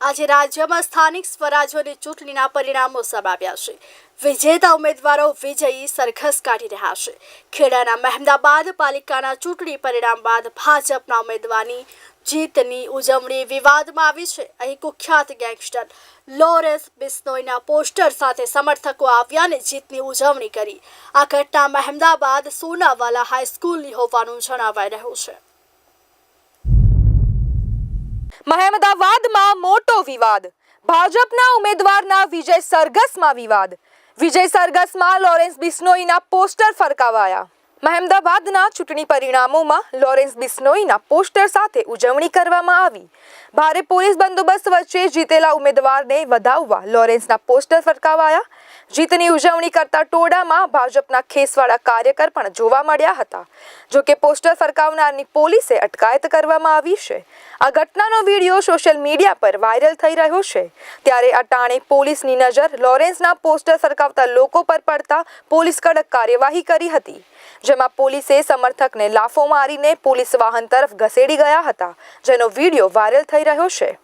આજે રાજ્યમાં સ્થાનિક સ્વરાજ્યોની ચૂંટણીના પરિણામો સમાવ્યા છે. વિજેતા ઉમેદવારો વિજયી સરઘસ કાઢી રહ્યા છે. ખેડાના મહેમદાબાદ પાલિકાના ચૂંટણી પરિણામ બાદ ભાજપના ઉમેદવારની જીતની ઉજવણી વિવાદમાં આવી છે. અહીં કુખ્યાત ગેંગસ્ટર લોરેન્સ બિસ્નોઈના પોસ્ટર સાથે સમર્થકો આવ્યા અને જીતની ઉજવણી કરી. આ ઘટના મહેમદાબાદ સોનાવાલા હાઈસ્કૂલની હોવાનું જણાવાઈ રહ્યું છે. મહેમદાવાદમાં મોટો વિવાદ. ભાજપના ઉમેદવારના વિજય સરઘસમાં વિવાદ. વિજય સરઘસમાં લોરેન્સ બિસ્નોઈના પોસ્ટર ફરકાવાયા. મહેમદાબાદના ચૂંટણી પરિણામોમાં લોરેન્સ બિસ્નોઈના પોસ્ટર સાથે ઉજવણી કરવામાં આવી. ભારે પોલીસ બંદોબસ્ત વચ્ચે જીતેલા ઉમેદવારને વધાવવા લોરેન્સના પોસ્ટર ફરકાવાયા જીતની ઉજવણી કરતા ટોડામાં ભાજપના ખેસવાળા કાર્યકર પણ જોવા મળ્યા હતા. જો કે પોસ્ટર ફરકાવનારની પોલીસે અટકાયત કરવામાં આવી છે. આ ઘટનાનો વીડિયો સોશિયલ મીડિયા પર વાયરલ થઈ રહ્યો છે. ત્યારે અટાણે પોલીસની નજર લોરેન્સના પોસ્ટર ફરકાવતા લોકો પર પડતા પોલીસ કડક કાર્યવાહી કરી હતી. જેમાં પોલીસે સમર્થકને લાફો મારીને પોલીસ વાહન તરફ ઘસેડી ગયા હતા, જેનો વીડિયો વાયરલ થઈ રહ્યો છે.